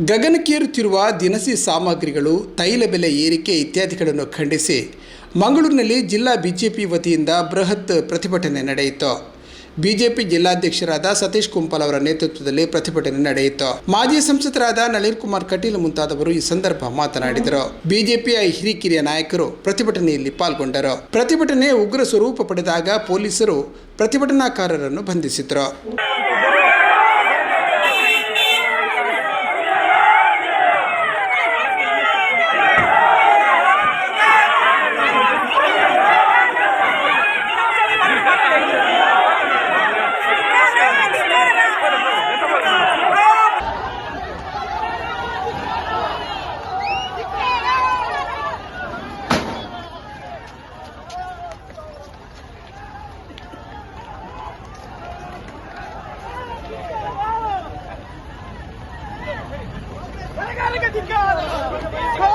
ಗಗನಕ್ಕೇರುತ್ತಿರುವ ದಿನಸಿ ಸಾಮಗ್ರಿಗಳು ತೈಲ ಬೆಲೆ ಏರಿಕೆ ಇತ್ಯಾದಿಗಳನ್ನು ಖಂಡಿಸಿ ಮಂಗಳೂರಿನಲ್ಲಿ ಜಿಲ್ಲಾ ಬಿಜೆಪಿ ವತಿಯಿಂದ ಬೃಹತ್ ಪ್ರತಿಭಟನೆ ನಡೆಯಿತು. ಬಿಜೆಪಿ ಜಿಲ್ಲಾಧ್ಯಕ್ಷರಾದ ಸತೀಶ್ ಕುಂಪಲ್ ಅವರ ನೇತೃತ್ವದಲ್ಲಿ ಪ್ರತಿಭಟನೆ ನಡೆಯಿತು. ಮಾಜಿ ಸಂಸದರಾದ ನಳಿನ್ ಕುಮಾರ್ ಕಟೀಲ್ ಮುಂತಾದವರು ಈ ಸಂದರ್ಭ ಮಾತನಾಡಿದರು. ಬಿಜೆಪಿಯ ಹಿರಿಕಿರಿಯ ನಾಯಕರು ಪ್ರತಿಭಟನೆಯಲ್ಲಿ ಪಾಲ್ಗೊಂಡರು. ಪ್ರತಿಭಟನೆ ಉಗ್ರ ಸ್ವರೂಪ ಪಡೆದಾಗ ಪೊಲೀಸರು ಪ್ರತಿಭಟನಾಕಾರರನ್ನು ಬಂಧಿಸಿದರು. de cara!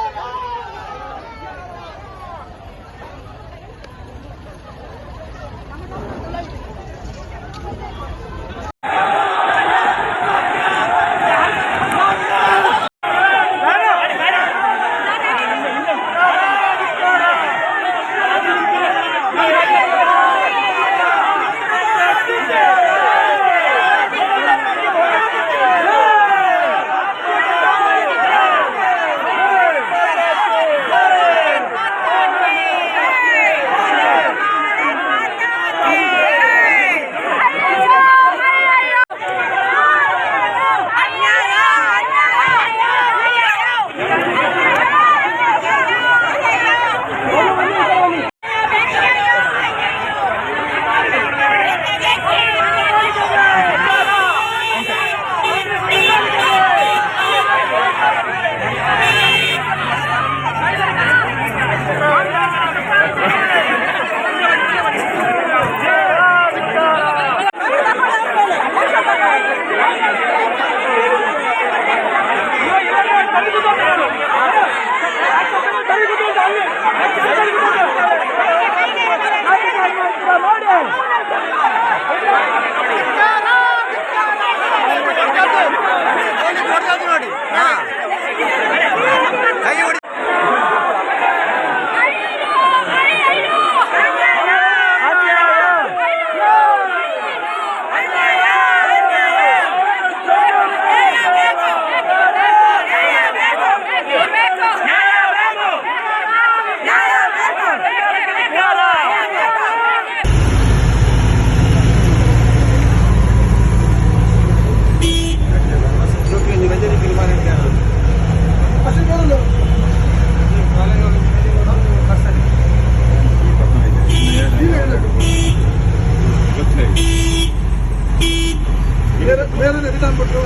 ಬೇರೆ ಬೇರೆ ವಿಧಾನ ಬಿಟ್ಟು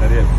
ಸರಿಯಲ್ಲ